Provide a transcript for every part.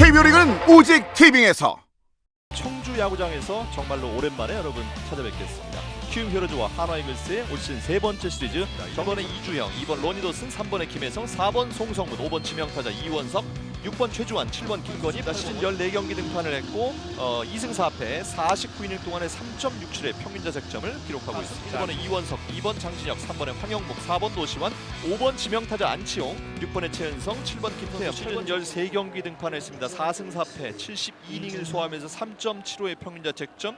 KBO 리그는 오직 티빙에서 청주 야구장에서 정말로 오랜만에 여러분 찾아뵙겠습니다. 키움 히어로즈와 한화 이글스의 올 시즌 세 번째 시리즈. 저번에 이주영, 2번 로니도슨, 3번에 김혜성, 4번 송성문, 5번 지명타자 이원석, 6번 최주환, 7번 김건희 시즌 14경기 등판을 했고 어, 2승 4패 49이닝 동안에 3.67의 평균 자책점을 기록하고 있습니다. 1번에 이원석, 2번 장진혁, 3번에 황영목, 4번 노시환, 5번 지명타자 안치홍, 6번에 최은성, 7번 김태현 시즌 13경기 등판했습니다. 4승 4패 72이닝을 소화하면서 3.75의 평균 자책점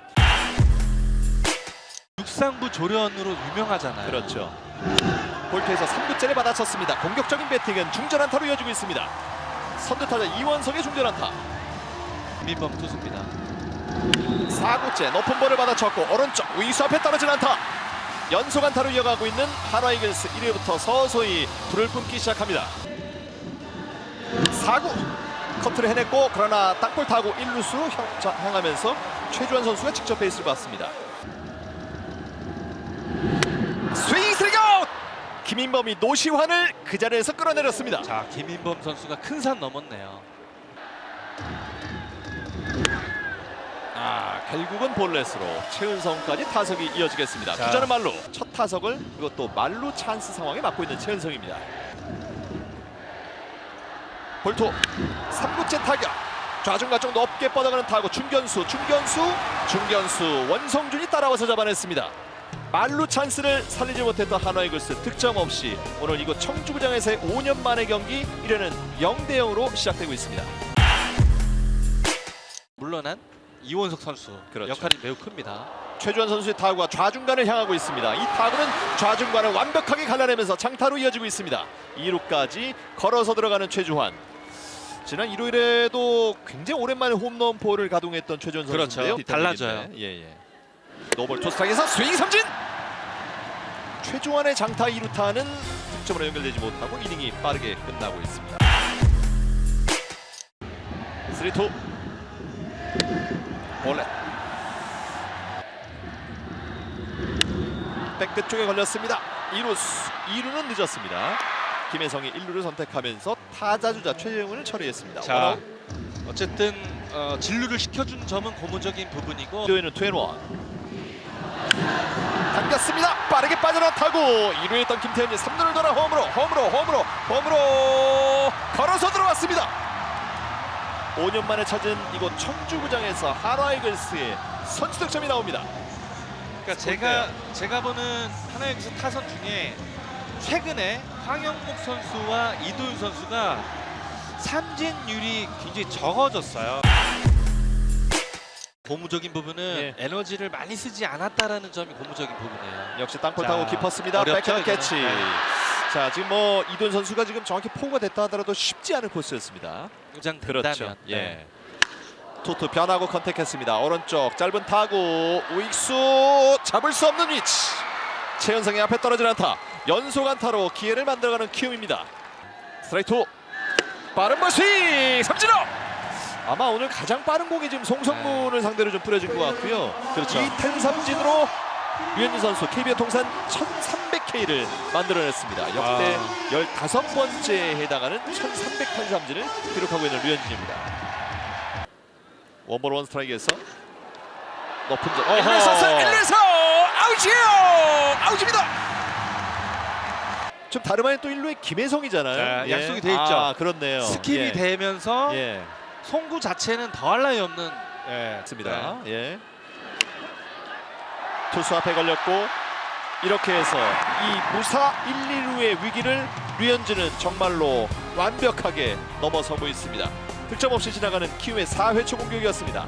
육상부 조련으로 유명하잖아요. 그렇죠. 볼트에서 3구째를 받아쳤습니다. 공격적인 배팅은 중전 안타로 이어지고 있습니다. 선두타자 이원석의 중전 안타. 민범 투수입니다. 4구째 높은 볼을 받아쳤고 오른쪽 위수 앞에 떨어진 안타. 연속 안타로 이어가고 있는 한화 이글스 1회부터 서서히 불을 뿜기 시작합니다. 4구 커트를 해냈고 그러나 땅볼 타고 1루수 향하면서 최주환 선수가 직접 베이스를 받습니다. 스윙 스트라이크 아웃! 김인범이 노시환을 그 자리에서 끌어내렸습니다. 자, 김인범 선수가 큰 산 넘었네요. 아 결국은 볼넷으로 최은성까지 타석이 이어지겠습니다. 자. 주자는 말로 첫 타석을 그것도 말로 찬스 상황에 맡고 있는 최은성입니다. 볼토 3구째 타격 좌중간 쪽 높게 뻗어가는 타구 중견수 중견수 중견수 원성준이 따라와서 잡아냈습니다. 말루 찬스를 살리지 못했던 한화 이글스 득점 없이 오늘 이곳 청주구장에서의 5년 만의 경기 1회는 0대 0으로 시작되고 있습니다. 물러난 이원석 선수 그렇죠. 역할이 매우 큽니다. 최주환 선수의 타구가 좌중간을 향하고 있습니다. 이 타구는 좌중간을 완벽하게 갈라내면서 장타로 이어지고 있습니다. 2루까지 걸어서 들어가는 최주환. 지난 일요일에도 굉장히 오랜만에 홈런포를 가동했던 최주환 그렇죠. 선수인데요. 달라져요. 예, 예. 노볼 토스탁에서 스윙 삼진. 최주환의 장타 2루타는 득점으로 연결되지 못하고 이닝이 빠르게 끝나고 있습니다. 3투 볼렛 백끝 쪽에 걸렸습니다. 2루 2루는 늦었습니다. 김혜성이 1루를 선택하면서 타자 주자 최재훈을 처리했습니다. 자. 어쨌든 어, 진루를 시켜준 점은 고무적인 부분이고 도에는 투앤원 당겼습니다. 빠르게 빠져나 타고 2루에 있던 김태현이 3루를 돌아 홈으로 홈으로 홈으로 홈으로 걸어서 들어왔습니다. 5년 만에 찾은 이곳 청주구장에서 한화 이글스의 선취 득점이 나옵니다. 그러니까 제가 제가 보는 하나의 그 타선 중에 최근에 황영목 선수와 이도윤 선수가 삼진율이 굉장히 적어졌어요. 고무적인 부분은 예. 에너지를 많이 쓰지 않았다라는 점이 고무적인 부분이에요. 역시 땅볼 자, 타고 깊었습니다. 어렵죠, 백헤드 캐치. 이거는. 네. 자 지금 뭐 이돈 선수가 지금 정확히 포구가 됐다 하더라도 쉽지 않은 코스였습니다. 그렇죠. 된다면 예. 네. 투투 변하고 컨택했습니다. 오른쪽 짧은 타구 우익수 잡을 수 없는 위치. 최현성의 앞에 떨어진 안타. 연속 안타로 기회를 만들어가는 키움입니다. 스트라이크 투. 빠른 볼 스윙 삼진호. 아마 오늘 가장 빠른 공이 지금 송성문을 상대로 좀 뿌려진 것 같고요. 그렇죠. 이텐 삼진으로 류현진 선수 KBO 통산 1,300K를 만들어냈습니다. 역대 15번째에 해당하는 1,300탄 삼진을 기록하고 있는 류현진입니다. 원볼 원 스트라이크에서 높은 점. 어허. 1루에서 1루에서 아웃이에요. 아웃입니다. 좀 다름 아닌 또 1루에 김혜성이잖아요. 자, 약속이 돼 있죠. 아, 그렇네요. 스킵이 예. 되면서 예. 송구 자체는 더할 나위 없는 예, 맞습니다. 예. 투수 앞에 걸렸고 이렇게 해서 이 무사 1, 2루의 위기를 류현진은 정말로 완벽하게 넘어서고 있습니다. 득점 없이 지나가는 키움의 4회 초 공격이었습니다.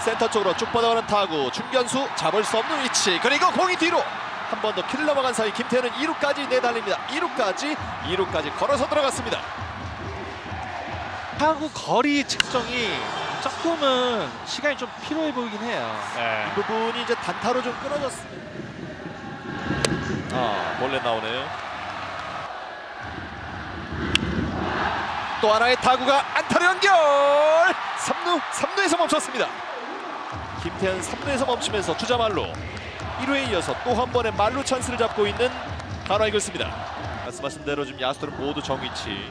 센터 쪽으로 쭉 뻗어가는 타구 중견수 잡을 수 없는 위치 그리고 공이 뒤로 한 번더킬 넘어간 사이 김태현은 2루까지 내달립니다. 2루까지 2루까지 걸어서 들어갔습니다. 타구 거리 측정이 조금은 시간이 좀 필요해 보이긴 해요. 이 부분이 이제 단타로 좀 끊어졌습니다. 아 몰래 나오네요. 또 하나의 타구가 안타로 연결! 3루 3루에서 멈췄습니다. 김태현 3루에서 멈추면서 주자 말로 1회에 이어서 또 한 번의 말루 찬스를 잡고 있는 한화 이글스입니다. 말씀하신 대로 지금 야수들은 모두 정위치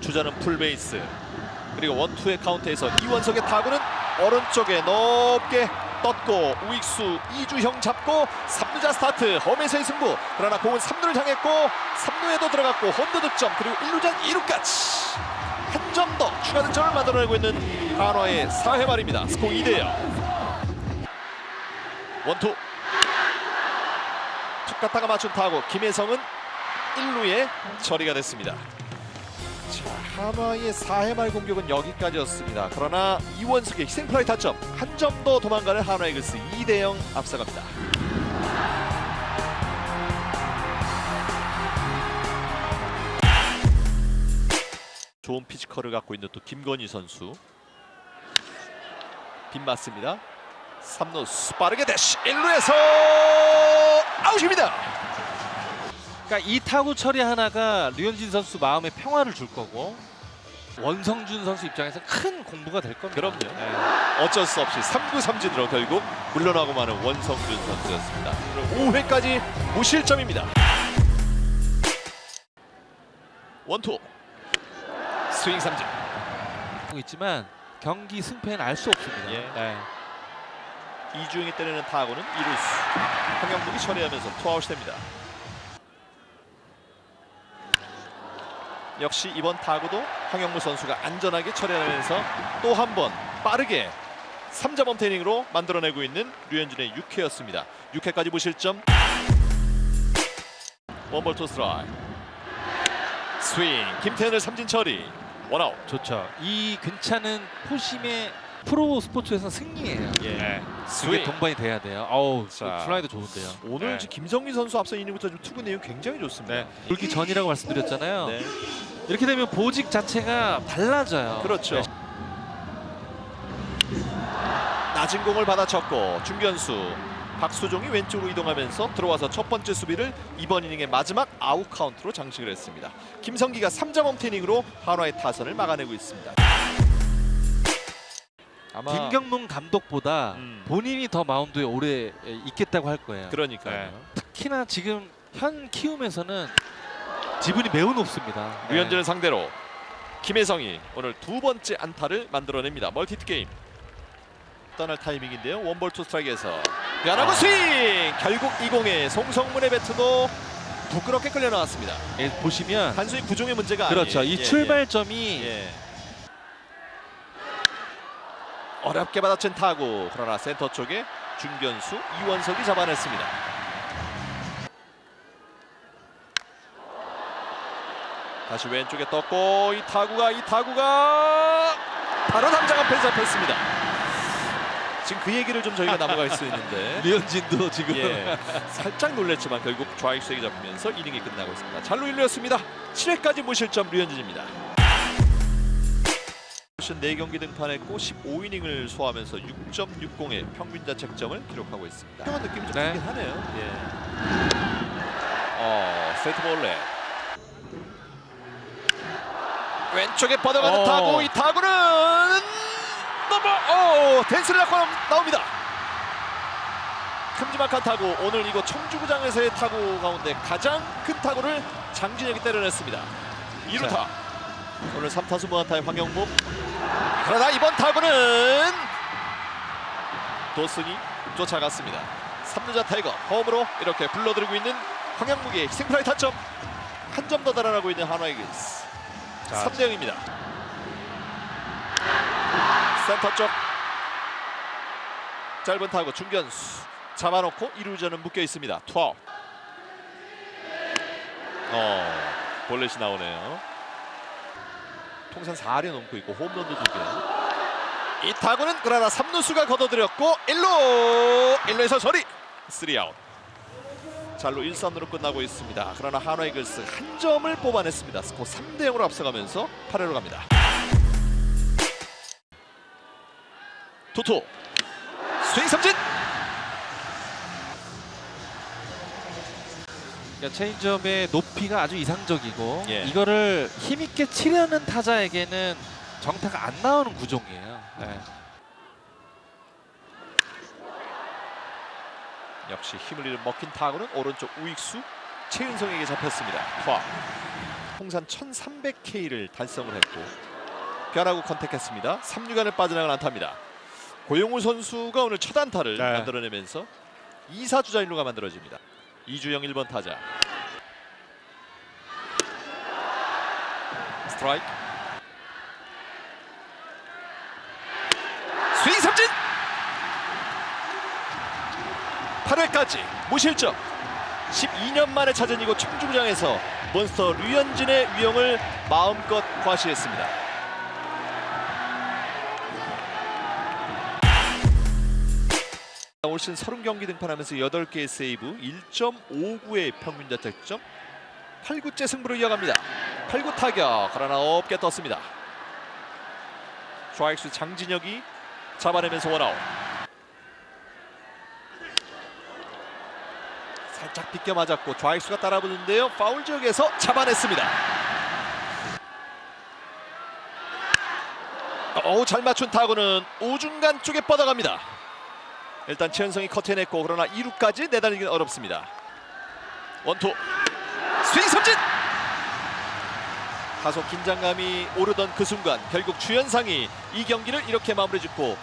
주자는 풀베이스 그리고 원투의 카운트에서 이원석의 타구는 오른쪽에 높게 떴고 우익수 이주형 잡고 3루자 스타트 홈에서의 승부. 그러나 공은 3루를 향했고 3루에도 들어갔고 홈도 득점 그리고 1루전 2루까지 한 점 더 추가 득점을 만들어내고 있는 한화의 4회 말입니다. 스코어 2대0 원투 툭 갔다가 맞춘 타구 김혜성은 1루에 처리가 됐습니다 자, 한화의 4회 말 공격은 여기까지였습니다. 그러나 이원석의 희생플라이 타점 한 점 더 도망가는 한화 이글스 2대 0 앞서갑니다. 좋은 피지컬을 갖고 있는 또 김건희 선수 빗 맞습니다. 3루수 빠르게 대시 1루에서 아웃입니다. 그러니까 이 타구 처리 하나가 류현진 선수 마음의 평화를 줄 거고 원성준 선수 입장에서 큰 공부가 될 겁니다. 그럼요. 네. 어쩔 수 없이 3구 삼진으로 결국 물러나고 마는 원성준 선수였습니다. 5회까지 무실점입니다. 원투 스윙 삼진 하고 있지만 경기 승패는 알 수 없습니다. 예. 네. 이주영이 때리는 타구는 2루수 황영묵이 처리하면서 투아웃이 됩니다. 역시 이번 타구도 황영무 선수가 안전하게 처리하면서 또 한 번 빠르게 3점 홈테닝으로 만들어내고 있는 류현진의 6회였습니다. 6회까지 무실점. 원볼 투 스트라이크. 스윙. 김태현을 삼진 처리. 원아웃. 좋죠. 이 괜찮은 포심의 프로 스포츠에서 승리예요. 예. 그게 스윙. 동반이 돼야 돼요. 자. 플라이도 좋은데요. 오늘 네. 김성민 선수 앞서 이닝부터 좀 투구 내용 굉장히 좋습니다. 네. 불기 전이라고 말씀드렸잖아요. 네. 이렇게 되면 보직 자체가 달라져요. 그렇죠. 네. 낮은 공을 받아쳤고 중견수 박수종이 왼쪽으로 이동하면서 들어와서 첫 번째 수비를 이번 이닝의 마지막 아웃 카운트로 장식을 했습니다. 김성기가 3점 홈테닝으로 한화의 타선을 막아내고 있습니다. 아마 김경문 감독보다 음. 본인이 더 마운드에 오래 있겠다고 할 거예요. 그러니까요. 네. 특히나 지금 현 키움에서는 지분이 매우 높습니다. 네. 류현진을 상대로 김혜성이 오늘 두 번째 안타를 만들어냅니다. 멀티트 게임. 떠날 타이밍인데요. 원볼 투 스트라이크에서 변화구 아. 스윙! 결국 이 공에 송성문의 배트도 부끄럽게 끌려 나왔습니다. 예, 보시면 단순히 구종의 문제가 그렇죠. 아니에요. 이 예, 출발점이 예. 예. 어렵게 받아친 타구 그러나 센터 쪽에 중견수 이원석이 잡아냈습니다. 다시 왼쪽에 떴고 이 타구가 이 타구가 바로 담장 앞에 잡혔습니다. 지금 그 얘기를 좀 저희가 넘어갈 수 있는데 류현진도 지금 예, 살짝 놀랬지만 결국 좌익수에게 잡히면서 이닝이 끝나고 있습니다. 잘로 1루였습니다. 7회까지 무실점 류현진입니다. 시즌 4경기 등판했고 15이닝을 소화하면서 6.60의 평균 자책점을 기록하고 있습니다. 평한 느낌이 좀 네. 들긴 하네요. 예. 어, 세트 볼레. 왼쪽에 뻗어가는 어. 타구 이 타구는 넘어 오 댄스를 낳고 나옵- 나옵니다. 큼지막한 타구 오늘 이거 청주구장에서의 타구 가운데 가장 큰 타구를 장진혁이 때려냈습니다. 2루타 오늘 3타수 무안타의 황영묵 그러나 이번 타구는 도슨이 쫓아갔습니다. 3루자 타이거 홈으로 이렇게 불러들이고 있는 황영묵의 희생플라이 타점 한 점 더 달아나고 있는 한화 이글스 자, 3대 0입니다. 센터 쪽 짧은 타구 중견수 잡아놓고 이루자는 묶여 있습니다. 투아웃. 어 볼넷이 나오네요. 통산 4할 넘고 있고 홈런도 두 개. 이 타구는 그러나 3루수가 걷어들였고 1루 1루에서 처리 3아웃. 잘로 1, 3루로 끝나고 있습니다. 그러나 한화 이글스 한 점을 뽑아냈습니다. 스코어 3대 0으로 앞서가면서 8회로 갑니다. 토토 스윙 삼진 그러니까 체인지업의 높이가 아주 이상적이고 예. 이거를 힘있게 치려는 타자에게는 정타가 안 나오는 구종이에요. 네. 역시 힘을 잃은 먹힌 타구는 오른쪽 우익수 최은성에게 잡혔습니다. 투아. 통산 1300K를 달성을 했고 변화구 컨택했습니다. 3루간을 빠져나간 안타입니다. 고용우 선수가 오늘 첫 안타를 네. 만들어내면서 2사 주자 1루가 만들어집니다. 이주영 1번 타자. 스트라이크. 스윙 삼진. 8회까지 무실점. 12년 만에 찾은 이곳 청주구장에서 몬스터 류현진의 위용을 마음껏 과시했습니다. 올 시즌 30경기 등판하면서 8개의 세이브, 1.59의 평균 자책점, 8구째 승부를 이어갑니다. 8구 타격, 그러나 없게 떴습니다. 좌익수 장진혁이 잡아내면서 원아웃. 살짝 비껴 맞았고 좌익수가 따라붙는데요. 파울 지역에서 잡아냈습니다. 어우 잘 맞춘 타구는 우중간 쪽에 뻗어갑니다. 일단 최현성이 커트해냈고 그러나 2루까지 내달리기는 어렵습니다. 원투 스윙 삼진 다소 긴장감이 오르던 그 순간 결국 주현상이 이 경기를 이렇게 마무리 짓고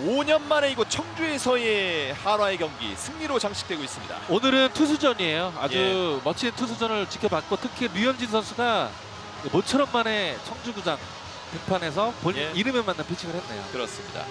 5년 만에 이곳 청주에서의 한화의 경기 승리로 장식되고 있습니다. 오늘은 투수전이에요. 아주 예. 멋진 투수전을 지켜봤고 특히 류현진 선수가 모처럼 만에 청주구장 등판에서 본인 예. 이름에 맞는 피칭을 했네요. 그렇습니다.